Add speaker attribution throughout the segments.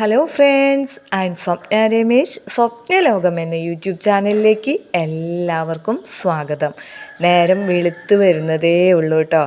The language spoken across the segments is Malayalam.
Speaker 1: Hello friends I am Swapna Ramesh Swapnalokam എന്ന യൂട്യൂബ് ചാനലിലേക്ക് എല്ലാവർക്കും സ്വാഗതം. നേരം വെളുത്ത് വരുന്നതേ ഉള്ളൂ കേട്ടോ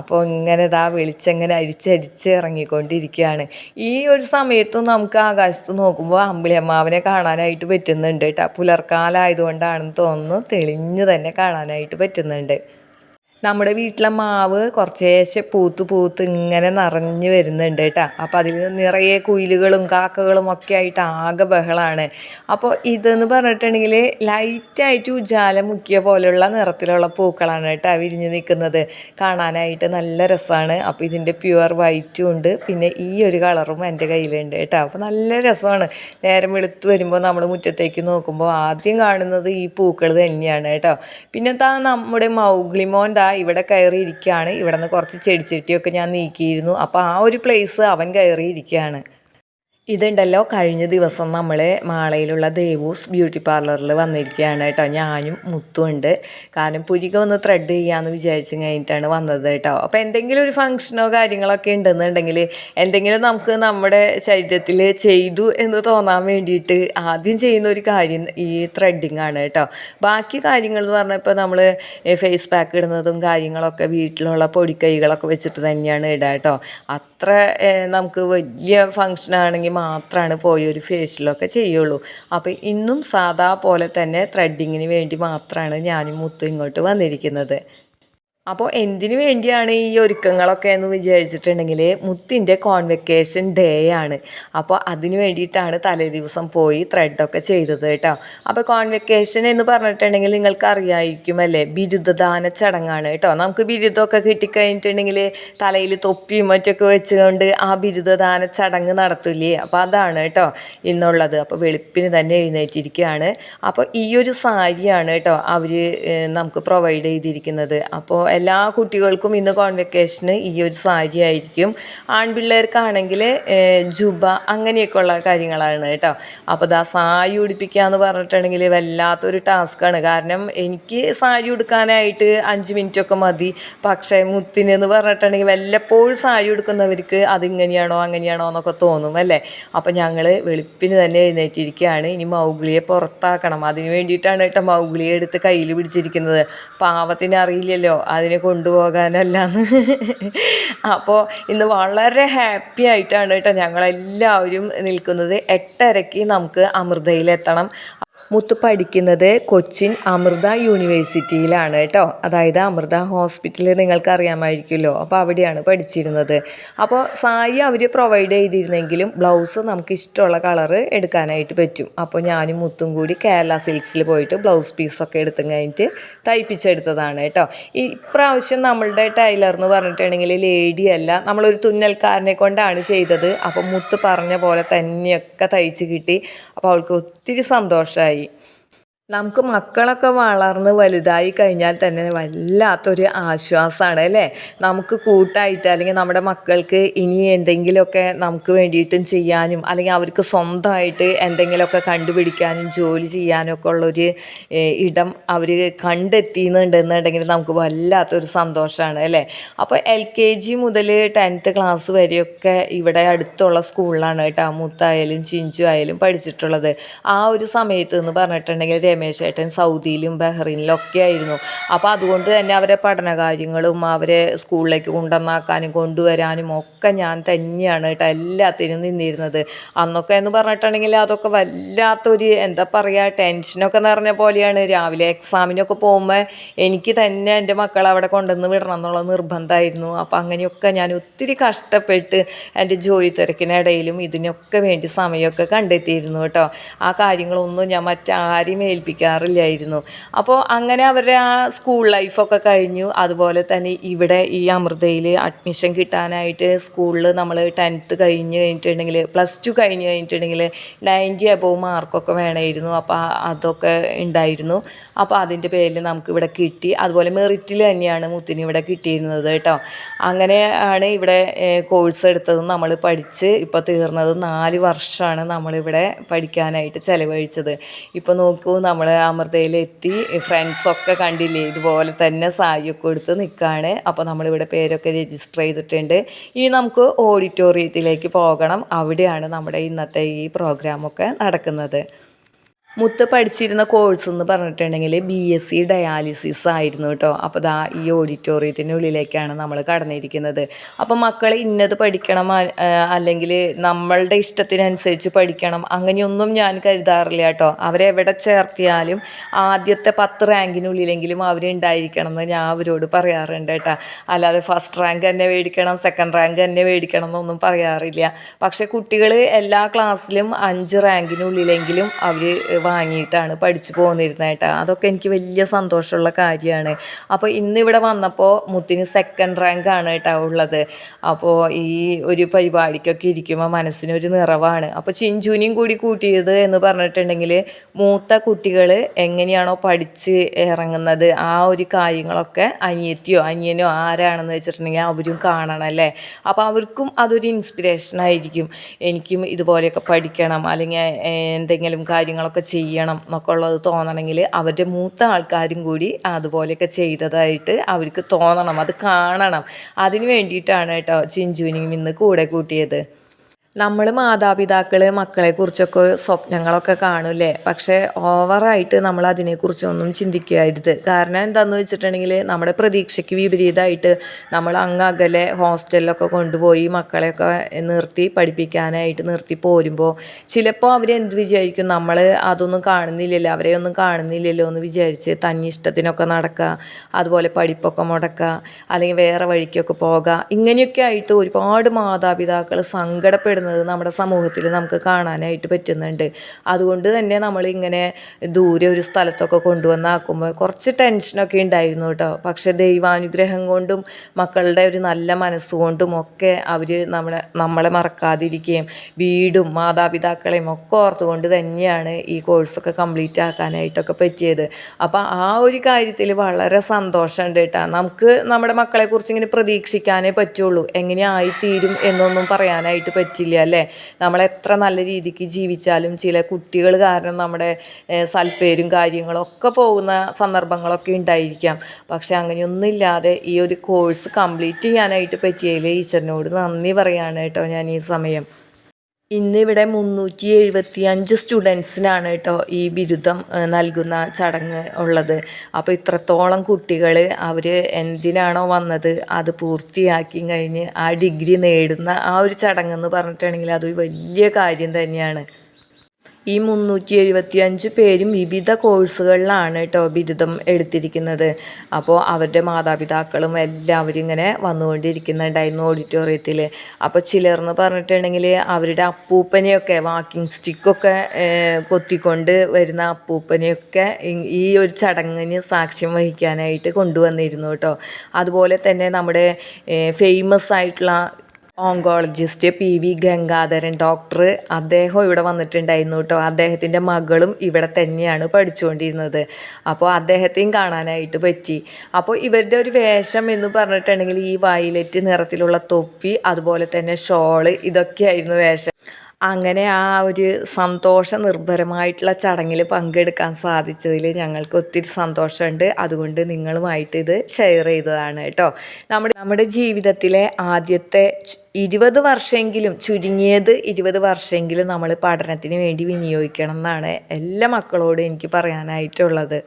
Speaker 1: അപ്പോൾ ഇങ്ങനെ ഇതാ വെളിച്ചങ്ങനെ അരിച്ചരിച്ച് ഇറങ്ങിക്കൊണ്ടിരിക്കുകയാണ്. ഈ ഒരു സമയത്തും നമുക്ക് ആകാശത്ത് നോക്കുമ്പോൾ അമ്പിളിയമ്മാവിനെ കാണാനായിട്ട് പറ്റുന്നുണ്ട് കേട്ടോ പുലർക്കാലമായതുകൊണ്ടാണെന്ന് തോന്നുന്നു തെളിഞ്ഞ് തന്നെ കാണാനായിട്ട് പറ്റുന്നുണ്ട്. നമ്മുടെ വീട്ടിലെ മാവ് കുറച്ചേശ്ശെ പൂത്ത് പൂത്ത് ഇങ്ങനെ നിറഞ്ഞു വരുന്നുണ്ട് കേട്ടോ. അപ്പോൾ അതിൽ നിറയെ കുയിലുകളും കാക്കകളും ഒക്കെ ആയിട്ട് ആകെ ബഹളമാണ് അപ്പോൾ ഇതെന്ന് പറഞ്ഞിട്ടുണ്ടെങ്കിൽ ലൈറ്റായിട്ട് ഉജാല മുക്കിയ പോലെയുള്ള നിറത്തിലുള്ള പൂക്കളാണ് കേട്ടോ വിരിഞ്ഞ് നിൽക്കുന്നത്. കാണാനായിട്ട് നല്ല രസമാണ്. അപ്പോൾ ഇതിന്റെ പ്യുവർ വൈറ്റും ഉണ്ട്. പിന്നെ ഈ ഒരു കളറും എന്റെ കയ്യിലുണ്ട് കേട്ടോ. അപ്പോൾ നല്ല രസമാണ്. നേരം വെളുത്ത് വരുമ്പോൾ നമ്മൾ മുറ്റത്തേക്ക് നോക്കുമ്പോൾ ആദ്യം കാണുന്നത് ഈ പൂക്കൾ തന്നെയാണ് കേട്ടോ. പിന്നെ താ നമ്മുടെ മൗഗ്ലിമോൻ ദാ ഇവിടെ കയറിയിരിക്കുകയാണ്. ഇവിടെ നിന്ന് കുറച്ച് ചെടിച്ചട്ടിയൊക്കെ ഞാൻ നീക്കിയിരുന്നു. അപ്പോൾ ആ ഒരു പ്ലേസ് അവൻ കയറിയിരിക്കുകയാണ്. ഇതുണ്ടല്ലോ കഴിഞ്ഞ ദിവസം നമ്മൾ മാളയിലുള്ള ദേവൂസ് ബ്യൂട്ടി പാർലറിൽ വന്നിരിക്കുകയാണ് കേട്ടോ. ഞാനും മുത്തും ഉണ്ട്. കാരണം പുരിക ഒന്ന് ത്രെഡ് ചെയ്യാമെന്ന് വിചാരിച്ചു കഴിഞ്ഞിട്ടാണ് വന്നത് കേട്ടോ. അപ്പോൾ എന്തെങ്കിലും ഒരു ഫംഗ്ഷനോ കാര്യങ്ങളൊക്കെ ഉണ്ടെന്നുണ്ടെങ്കിൽ എന്തെങ്കിലും നമുക്ക് നമ്മുടെ ശരീരത്തിൽ ചെയ്തു എന്ന് തോന്നാൻ വേണ്ടിയിട്ട് ആദ്യം ചെയ്യുന്ന ഒരു കാര്യം ഈ ത്രെഡിങ് ആണ് കേട്ടോ. ബാക്കി കാര്യങ്ങൾ എന്ന് പറഞ്ഞാൽ ഇപ്പോൾ നമ്മൾ ഫേസ് പാക്ക് ഇടുന്നതും കാര്യങ്ങളൊക്കെ വീട്ടിലുള്ള പൊടിക്കൈകളൊക്കെ വെച്ചിട്ട് തന്നെയാണ് ഇടുക കേട്ടോ. അത്ര നമുക്ക് വലിയ ഫംഗ്ഷൻ ആണെങ്കിൽ മാത്രമാണ് പോയി ഒരു ഫേഷ്യലൊക്കെ ചെയ്യുള്ളൂ. അപ്പോൾ ഇന്നും സാധാ പോലെ തന്നെ ത്രെഡിങ്ങിന് വേണ്ടി മാത്രമാണ് ഞാനും മുത്തും ഇങ്ങോട്ട് വന്നിരിക്കുന്നത്. അപ്പോൾ എന്തിനു വേണ്ടിയാണ് ഈ ഒരുക്കങ്ങളൊക്കെ എന്ന് വിചാരിച്ചിട്ടുണ്ടെങ്കിൽ മുത്തിന്റെ കോൺവെക്കേഷൻ ഡേ ആണ്. അപ്പോൾ അതിന് വേണ്ടിയിട്ടാണ് തലേ ദിവസം പോയി ത്രെഡൊക്കെ ചെയ്തത് കേട്ടോ. അപ്പോൾ കോൺവെക്കേഷൻ എന്ന് പറഞ്ഞിട്ടുണ്ടെങ്കിൽ നിങ്ങൾക്ക് അറിയായിരിക്കും അല്ലേ? ബിരുദദാന ചടങ്ങാണ് കേട്ടോ. നമുക്ക് ബിരുദമൊക്കെ കിട്ടിക്കഴിഞ്ഞിട്ടുണ്ടെങ്കിൽ തലയിൽ തൊപ്പിയും മറ്റൊക്കെ വെച്ചുകൊണ്ട് ആ ബിരുദദാന ചടങ്ങ് നടത്തില്ലേ? അപ്പോൾ അതാണ് കേട്ടോ ഇന്നുള്ളത്. അപ്പോൾ വെളുപ്പിന് തന്നെ എഴുന്നേറ്റിരിക്കുകയാണ്. അപ്പോൾ ഈ ഒരു സാരിയാണ് കേട്ടോ അവർ നമുക്ക് പ്രൊവൈഡ് ചെയ്തിരിക്കുന്നത്. അപ്പോൾ എല്ലാ കുട്ടികൾക്കും ഇന്ന് കോൺവെക്കേഷന് ഈ ഒരു സാരി ആയിരിക്കും ആൺപിള്ളേർക്കാണെങ്കിൽ ജുബ അങ്ങനെയൊക്കെ ഉള്ള കാര്യങ്ങളാണ് കേട്ടോ. അപ്പോൾ ദാ സാരി ഉടുപ്പിക്കുക എന്ന് പറഞ്ഞിട്ടുണ്ടെങ്കിൽ വല്ലാത്തൊരു ടാസ്ക്കാണ്. കാരണം എനിക്ക് സാരി ഉടുക്കാനായിട്ട് അഞ്ച് മിനിറ്റൊക്കെ മതി. പക്ഷേ മുത്തിനെന്ന് പറഞ്ഞിട്ടുണ്ടെങ്കിൽ വല്ലപ്പോഴും സാരി ഉടുക്കുന്നവർക്ക് അതിങ്ങനെയാണോ അങ്ങനെയാണോ എന്നൊക്കെ തോന്നും അല്ലേ? അപ്പോൾ ഞങ്ങൾ വെളുപ്പിന് തന്നെ എഴുന്നേറ്റിരിക്കുകയാണ്. ഇനി മൗഗ്ലിയെ പുറത്താക്കണം. അതിന് വേണ്ടിയിട്ടാണ് കേട്ടോ മൗഗ്ലിയെ എടുത്ത് കയ്യിൽ പിടിച്ചിരിക്കുന്നത്. പാവത്തിന് അറിയില്ലല്ലോ. അതിനെ കൊണ്ടുപോകാനല്ലാന്ന്. അപ്പോൾ ഇന്ന് വളരെ ഹാപ്പി ആയിട്ടാണ് കേട്ടോ ഞങ്ങളെല്ലാവരും നിൽക്കുന്നത്. എട്ടരയ്ക്ക് നമുക്ക് അമൃതയിലെത്തണം. മുത്ത് പഠിക്കുന്നത് കൊച്ചിൻ അമൃത യൂണിവേഴ്സിറ്റിയിലാണ് കേട്ടോ. അതായത് അമൃത ഹോസ്പിറ്റലിൽ നിങ്ങൾക്ക് അറിയാമായിരിക്കുമല്ലോ അപ്പോൾ അവിടെയാണ് പഠിച്ചിരുന്നത്. അപ്പോൾ സാരി അവർ പ്രൊവൈഡ് ചെയ്തിരുന്നെങ്കിലും ബ്ലൗസ് നമുക്ക് ഇഷ്ടമുള്ള കളറ് എടുക്കാനായിട്ട് പറ്റും. അപ്പോൾ ഞാനും മുത്തും കൂടി കേരള സിൽക്സിൽ പോയിട്ട് ബ്ലൗസ് പീസൊക്കെ എടുത്തു കഴിഞ്ഞിട്ട് തയ്പ്പിച്ചെടുത്തതാണ് കേട്ടോ. ഇപ്രാവശ്യം നമ്മളുടെ ടൈലർ എന്ന് പറഞ്ഞിട്ടുണ്ടെങ്കിൽ ലേഡി അല്ല നമ്മളൊരു തുന്നൽക്കാരനെ കൊണ്ടാണ് ചെയ്തത്. അപ്പോൾ മുത്ത് പറഞ്ഞ പോലെ തന്നെയൊക്കെ തയ്ച്ച് കിട്ടി. അപ്പോൾ അവൾക്ക് ഒത്തിരി സന്തോഷമായി ഹായ് നമുക്ക് മക്കളൊക്കെ വളർന്ന് വലുതായി കഴിഞ്ഞാൽ തന്നെ വല്ലാത്തൊരു ആശ്വാസമാണ് അല്ലേ? നമുക്ക് കൂട്ടായിട്ട് അല്ലെങ്കിൽ നമ്മുടെ മക്കൾക്ക് ഇനി എന്തെങ്കിലുമൊക്കെ നമുക്ക് വേണ്ടിയിട്ടും ചെയ്യാനും അല്ലെങ്കിൽ അവർക്ക് സ്വന്തമായിട്ട് എന്തെങ്കിലുമൊക്കെ കണ്ടുപിടിക്കാനും ജോലി ചെയ്യാനും ഒക്കെ ഉള്ളൊരു ഇടം അവർ കണ്ടെത്തിയെന്നുണ്ടെന്നുണ്ടെങ്കിൽ നമുക്ക് വല്ലാത്തൊരു സന്തോഷമാണ് അല്ലേ? അപ്പോൾ എൽ കെ ജി മുതൽ ടെൻത്ത് ക്ലാസ് വരെയൊക്കെ ഇവിടെ അടുത്തുള്ള സ്കൂളിലാണ് കേട്ടോ മുത്തായാലും ചിഞ്ചു ആയാലും പഠിച്ചിട്ടുള്ളത്. ആ ഒരു സമയത്ത് എന്ന് പറഞ്ഞിട്ടുണ്ടെങ്കിൽ രമേശ് ഏട്ടൻ സൗദിയിലും ബഹ്റൈനിലും ഒക്കെ ആയിരുന്നു. അപ്പോൾ അതുകൊണ്ട് തന്നെ അവരെ പഠനകാര്യങ്ങളും അവരെ സ്കൂളിലേക്ക് കൊണ്ടുവന്നാക്കാനും കൊണ്ടുവരാനും ഒക്കെ ഞാൻ തന്നെയാണ് കേട്ടോ എല്ലാത്തിനും നിന്നിരുന്നത്. അന്നൊക്കെ എന്ന് പറഞ്ഞിട്ടുണ്ടെങ്കിൽ അതൊക്കെ വല്ലാത്തൊരു എന്താ പറയുക ടെൻഷനൊക്കെ നിറഞ്ഞ പോലെയാണ്. രാവിലെ എക്സാമിനൊക്കെ പോകുമ്പോൾ എനിക്ക് തന്നെ എന്റെ മക്കളെ അവിടെ കൊണ്ടുവന്ന് വിടണം എന്നുള്ള നിർബന്ധമായിരുന്നു. അപ്പോൾ അങ്ങനെയൊക്കെ ഞാൻ ഒത്തിരി കഷ്ടപ്പെട്ട് എന്റെ ജോലി തിരക്കിനിടയിലും ഇതിനൊക്കെ വേണ്ടി സമയമൊക്കെ കണ്ടെത്തിയിരുന്നു കേട്ടോ ആ കാര്യങ്ങളൊന്നും ഞാൻ മറ്റാരെയും ഏൽപ്പിക്കാറില്ലായിരുന്നു അപ്പോൾ അങ്ങനെ അവരുടെ ആ സ്കൂൾ ലൈഫൊക്കെ കഴിഞ്ഞു. അതുപോലെ തന്നെ ഇവിടെ ഈ അമൃതയിൽ അഡ്മിഷൻ കിട്ടാനായിട്ട് സ്കൂളിൽ നമ്മൾ ടെൻത്ത് കഴിഞ്ഞ് കഴിഞ്ഞിട്ടുണ്ടെങ്കിൽ പ്ലസ് ടു കഴിഞ്ഞ് കഴിഞ്ഞിട്ടുണ്ടെങ്കിൽ നയന്റി അബോവ് മാർക്കൊക്കെ വേണമായിരുന്നു അപ്പോൾ അതൊക്കെ ഉണ്ടായിരുന്നു. അപ്പോൾ അതിന്റെ പേരിൽ നമുക്ക് ഇവിടെ കിട്ടി. അതുപോലെ മെറിറ്റിൽ തന്നെയാണ് മുത്തിന് ഇവിടെ കിട്ടിയിരുന്നത് കേട്ടോ. അങ്ങനെയാണ് ഇവിടെ കോഴ്സ് എടുത്തതും നമ്മൾ പഠിച്ച് ഇപ്പോൾ തീർന്നതും നാല് വർഷമാണ് നമ്മളിവിടെ പഠിക്കാനായിട്ട് ചിലവഴിച്ചത്. ഇപ്പോൾ നോക്കൂ നമ്മൾ നമ്മൾ അമൃതയിലെത്തി. ഫ്രണ്ട്സൊക്കെ കണ്ടില്ലേ? ഇതുപോലെ തന്നെ സാരിയൊക്കെ കൊടുത്ത് നിൽക്കുകയാണ് അപ്പോൾ നമ്മളിവിടെ പേരൊക്കെ രജിസ്റ്റർ ചെയ്തിട്ടുണ്ട്. ഇനി നമുക്ക് ഓഡിറ്റോറിയത്തിലേക്ക് പോകണം. അവിടെയാണ് നമ്മുടെ ഇന്നത്തെ ഈ പ്രോഗ്രാമൊക്കെ നടക്കുന്നത്. മുത്ത് പഠിച്ചിരുന്ന കോഴ്സ് എന്ന് പറഞ്ഞിട്ടുണ്ടെങ്കിൽ ബി എസ് സി ഡയാലിസിസ് ആയിരുന്നു കേട്ടോ അപ്പോൾ ദാ ഈ ഓഡിറ്റോറിയത്തിന്റെ ഉള്ളിലേക്കാണ് നമ്മൾ കടന്നിരിക്കുന്നത്. അപ്പോൾ മക്കൾ ഇന്നത് പഠിക്കണം അല്ലെങ്കിൽ നമ്മളുടെ ഇഷ്ടത്തിനനുസരിച്ച് പഠിക്കണം. അങ്ങനെയൊന്നും ഞാൻ കരുതാറില്ല കേട്ടോ അവരെവിടെ ചേർത്തിയാലും ആദ്യത്തെ പത്ത് റാങ്കിനുള്ളിലെങ്കിലും അവരുണ്ടായിരിക്കണം എന്ന് ഞാൻ അവരോട് പറയാറുണ്ട് കേട്ടോ അല്ലാതെ ഫസ്റ്റ് റാങ്ക് തന്നെ മേടിക്കണം സെക്കൻഡ് റാങ്ക് തന്നെ മേടിക്കണം എന്നൊന്നും പറയാറില്ല. പക്ഷേ കുട്ടികൾ എല്ലാ ക്ലാസ്സിലും അഞ്ച് റാങ്കിനുള്ളിലെങ്കിലും അവർ വാങ്ങിയിട്ടാണ് പഠിച്ചു പോന്നിരുന്നേട്ടാ അതൊക്കെ എനിക്ക് വലിയ സന്തോഷമുള്ള കാര്യമാണ്. അപ്പോൾ ഇന്ന് ഇവിടെ വന്നപ്പോൾ മുത്തിന് സെക്കൻഡ് റാങ്ക് ആണ് കേട്ടോ ഉള്ളത്. അപ്പോൾ ഈ ഒരു പരിപാടിക്കൊക്കെ ഇരിക്കുമ്പോൾ മനസ്സിനൊരു നിറവാണ്. അപ്പോൾ ചിഞ്ചുനിയും കൂടി കൂട്ടിയത് എന്ന് പറഞ്ഞിട്ടുണ്ടെങ്കിൽ മൂത്ത കുട്ടികൾ എങ്ങനെയാണോ പഠിച്ച് ഇറങ്ങുന്നത് ആ ഒരു കാര്യങ്ങളൊക്കെ അനിയത്തിയോ അനിയനോ ആരാണെന്ന് വെച്ചിട്ടുണ്ടെങ്കിൽ അവരും കാണണമല്ലേ അപ്പോൾ അവർക്കും അതൊരു ഇൻസ്പിറേഷൻ ആയിരിക്കും. എനിക്കും ഇതുപോലെയൊക്കെ പഠിക്കണം അല്ലെങ്കിൽ എന്തെങ്കിലും കാര്യങ്ങളൊക്കെ ചെയ്യണം എന്നൊക്കെ ഉള്ളത് തോന്നണമെങ്കിൽ അവരുടെ മൂത്ത ആൾക്കാരും കൂടി അതുപോലെയൊക്കെ ചെയ്തതായിട്ട് അവർക്ക് തോന്നണം അത് കാണണം. അതിന് വേണ്ടിയിട്ടാണ് കേട്ടോ ചിഞ്ചുവിനും ഇന്ന് കൂടെ കൂട്ടിയത്. നമ്മൾ മാതാപിതാക്കൾ മക്കളെക്കുറിച്ചൊക്കെ സ്വപ്നങ്ങളൊക്കെ കാണൂലേ പക്ഷെ ഓവറായിട്ട് നമ്മൾ അതിനെക്കുറിച്ചൊന്നും ചിന്തിക്കരുത്. കാരണം എന്താണെന്ന് വെച്ചിട്ടുണ്ടെങ്കിൽ നമ്മുടെ പ്രതീക്ഷയ്ക്ക് വിപരീതമായിട്ട് നമ്മൾ അങ്ങകലെ ഹോസ്റ്റലിലൊക്കെ കൊണ്ടുപോയി മക്കളെയൊക്കെ നിർത്തി പഠിപ്പിക്കാനായിട്ട് നിർത്തി പോരുമ്പോൾ ചിലപ്പോൾ അവരെന്ത് വിചാരിക്കും? നമ്മൾ അതൊന്നും കാണുന്നില്ലല്ലോ അവരെ ഒന്നും കാണുന്നില്ലല്ലോ എന്ന് വിചാരിച്ച് തന്നിഷ്ടത്തിനൊക്കെ നടക്കുക അതുപോലെ പഠിപ്പൊക്കെ മുടക്കുക അല്ലെങ്കിൽ വേറെ വഴിക്കൊക്കെ പോകുക ഇങ്ങനെയൊക്കെ ആയിട്ട് ഒരുപാട് മാതാപിതാക്കൾ സങ്കടപ്പെടുന്ന വരുന്നത് നമ്മുടെ സമൂഹത്തിൽ നമുക്ക് കാണാനായിട്ട് പറ്റുന്നുണ്ട്. അതുകൊണ്ട് തന്നെ നമ്മളിങ്ങനെ ദൂരെ ഒരു സ്ഥലത്തൊക്കെ കൊണ്ടുവന്നാക്കുമ്പോൾ കുറച്ച് ടെൻഷനൊക്കെ ഉണ്ടായിരുന്നു കേട്ടോ. പക്ഷേ ദൈവാനുഗ്രഹം കൊണ്ടും മക്കളുടെ ഒരു നല്ല മനസ്സുകൊണ്ടും ഒക്കെ അവർ നമ്മളെ നമ്മളെ മറക്കാതിരിക്കുകയും വീടും മാതാപിതാക്കളെയും ഒക്കെ ഓർത്തുകൊണ്ട് തന്നെയാണ് ഈ കോഴ്സൊക്കെ കംപ്ലീറ്റ് ആക്കാനായിട്ടൊക്കെ പറ്റിയത്. അപ്പോൾ ആ ഒരു കാര്യത്തിൽ വളരെ സന്തോഷമുണ്ട് കേട്ടോ. നമുക്ക് നമ്മുടെ മക്കളെക്കുറിച്ച് ഇങ്ങനെ പ്രതീക്ഷിക്കാനേ പറ്റുള്ളൂ. എങ്ങനെ ആയിത്തീരും എന്നൊന്നും പറയാനായിട്ട് പറ്റില്ല. അല്ലേ നമ്മൾ എത്ര നല്ല രീതിക്ക് ജീവിച്ചാലും ചില കുട്ടികൾ കാരണം നമ്മുടെ സൽപ്പേരും കാര്യങ്ങളും ഒക്കെ പോകുന്ന സന്ദർഭങ്ങളൊക്കെ ഉണ്ടായിരിക്കാം. പക്ഷെ അങ്ങനെയൊന്നുമില്ലാതെ ഈ ഒരു കോഴ്സ് കംപ്ലീറ്റ് ചെയ്യാനായിട്ട് പറ്റിയതിൽ ഈശ്വരനോട് നന്ദി പറയാണ് കേട്ടോ ഞാൻ ഈ സമയം. ഇന്നിവിടെ മുന്നൂറ്റി എഴുപത്തി അഞ്ച് സ്റ്റുഡൻസിനാണ് കേട്ടോ ഈ ബിരുദം നൽകുന്ന ചടങ്ങ് ഉള്ളത്. അപ്പോൾ ഇത്രത്തോളം കുട്ടികൾ അവർ എന്തിനാണോ വന്നത് അത് പൂർത്തിയാക്കി കഴിഞ്ഞ് ആ ഡിഗ്രി നേടുന്ന ആ ഒരു ചടങ്ങെന്ന് പറഞ്ഞിട്ടുണ്ടെങ്കിൽ അതൊരു വലിയ കാര്യം തന്നെയാണ്. ഈ മുന്നൂറ്റി എഴുപത്തി അഞ്ച് പേരും വിവിധ കോഴ്സുകളിലാണ് കേട്ടോ ബിരുദം എടുത്തിരിക്കുന്നത്. അപ്പോൾ അവരുടെ മാതാപിതാക്കളും എല്ലാവരും ഇങ്ങനെ വന്നുകൊണ്ടിരിക്കുന്നുണ്ടായിരുന്നു ഓഡിറ്റോറിയത്തിൽ അപ്പോൾ ചിലർന്ന് പറഞ്ഞിട്ടുണ്ടെങ്കിൽ അവരുടെ അപ്പൂപ്പനെയൊക്കെ വാക്കിംഗ് സ്റ്റിക്കൊക്കെ കൊത്തിക്കൊണ്ട് വരുന്ന അപ്പൂപ്പനെയൊക്കെ ഈ ഒരു ചടങ്ങിന് സാക്ഷ്യം വഹിക്കാനായിട്ട് കൊണ്ടുവന്നിരുന്നു കേട്ടോ അതുപോലെ തന്നെ നമ്മുടെ ഫേമസ് ആയിട്ടുള്ള oncologist P V Gangadharan doctor. അദ്ദേഹം ഇവിടെ വന്നിട്ടുണ്ടായിരുന്നു കേട്ടോ. അദ്ദേഹത്തിന്റെ മകളും ഇവിടെ തന്നെയാണ് പഠിച്ചുകൊണ്ടിരുന്നത്. അപ്പോൾ അദ്ദേഹത്തെയും കാണാനായിട്ട് പറ്റി. അപ്പോൾ ഇവരുടെ ഒരു വേഷം എന്ന് പറഞ്ഞിട്ടുണ്ടെങ്കിൽ ഈ വയലറ്റ് നിറത്തിലുള്ള തൊപ്പി അതുപോലെ തന്നെ ഷോൾ ഇതൊക്കെയായിരുന്നു വേഷം. അങ്ങനെ ആ ഒരു സന്തോഷ നിർഭരമായിട്ടുള്ള ചടങ്ങിൽ പങ്കെടുക്കാൻ സാധിച്ചതിൽ ഞങ്ങൾക്ക് ഒത്തിരി സന്തോഷമുണ്ട്. അതുകൊണ്ട് നിങ്ങളുമായിട്ട് ഇത് ഷെയർ ചെയ്തതാണ് കേട്ടോ. നമ്മുടെ നമ്മുടെ ജീവിതത്തിലെ ആദ്യത്തെ ഇരുപത് വർഷമെങ്കിലും ചുരുങ്ങിയത് ഇരുപത് വർഷമെങ്കിലും നമ്മൾ പഠനത്തിന് വേണ്ടി വിനിയോഗിക്കണം എന്നാണ് എല്ലാ മക്കളോടും എനിക്ക് പറയാനായിട്ടുള്ളത്.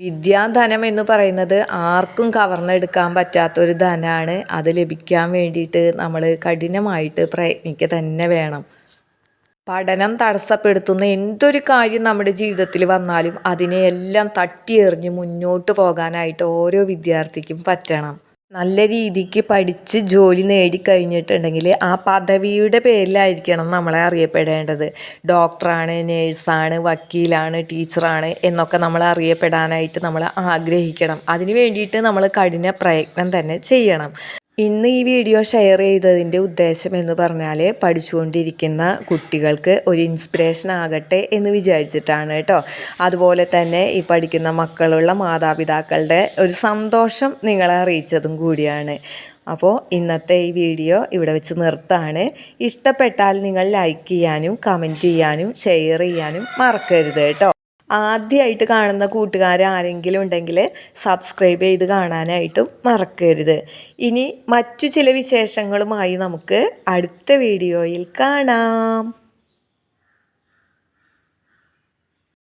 Speaker 1: വിദ്യാധനം എന്ന് പറയുന്നത് ആർക്കും കവർന്നെടുക്കാൻ പറ്റാത്തൊരു ധനമാണ് അത് ലഭിക്കാൻ വേണ്ടിയിട്ട് നമ്മൾ കഠിനമായിട്ട് പ്രയത്നിക്കുക തന്നെ വേണം. പഠനം തടസ്സപ്പെടുത്തുന്ന എന്തൊരു കാര്യം നമ്മുടെ ജീവിതത്തിൽ വന്നാലും അതിനെയെല്ലാം തട്ടിയെറിഞ്ഞ് മുന്നോട്ട് പോകാനായിട്ട് ഓരോ വിദ്യാർത്ഥിക്കും പറ്റണം. നല്ല രീതിക്ക് പഠിച്ച് ജോലി നേടിക്കഴിഞ്ഞിട്ടുണ്ടെങ്കിൽ ആ പദവിയുടെ പേരിലായിരിക്കണം നമ്മളെ അറിയപ്പെടേണ്ടത്. ഡോക്ടറാണ് നേഴ്സാണ് വക്കീലാണ് ടീച്ചറാണ് എന്നൊക്കെ നമ്മൾ അറിയപ്പെടാനായിട്ട് നമ്മൾ ആഗ്രഹിക്കണം. അതിന് വേണ്ടിയിട്ട് നമ്മൾ കഠിന പ്രയത്നം തന്നെ ചെയ്യണം. ഇന്ന് ഈ വീഡിയോ ഷെയർ ചെയ്തതിന്റെ ഉദ്ദേശം എന്ന് പറഞ്ഞാൽ പഠിച്ചുകൊണ്ടിരിക്കുന്ന കുട്ടികൾക്ക് ഒരു ഇൻസ്പിറേഷൻ ആകട്ടെ എന്ന് വിചാരിച്ചിട്ടാണ് കേട്ടോ. അതുപോലെ തന്നെ ഈ പഠിക്കുന്ന മക്കളുള്ള മാതാപിതാക്കളുടെ ഒരു സന്തോഷം നിങ്ങളെ അറിയിച്ചതും കൂടിയാണ്. അപ്പോൾ ഇന്നത്തെ ഈ വീഡിയോ ഇവിടെ വെച്ച് നിർത്താണ്. ഇഷ്ടപ്പെട്ടാൽ നിങ്ങൾ ലൈക്ക് ചെയ്യാനും കമന്റ് ചെയ്യാനും ഷെയർ ചെയ്യാനും മറക്കരുത് കേട്ടോ. ആദ്യമായിട്ട് കാണുന്ന കൂട്ടുകാർ ആരെങ്കിലും ഉണ്ടെങ്കിൽ സബ്സ്ക്രൈബ് ചെയ്ത് കാണാനായിട്ടും മറക്കരുത്. ഇനി മറ്റു ചില വിശേഷങ്ങളുമായി നമുക്ക് അടുത്ത വീഡിയോയിൽ കാണാം.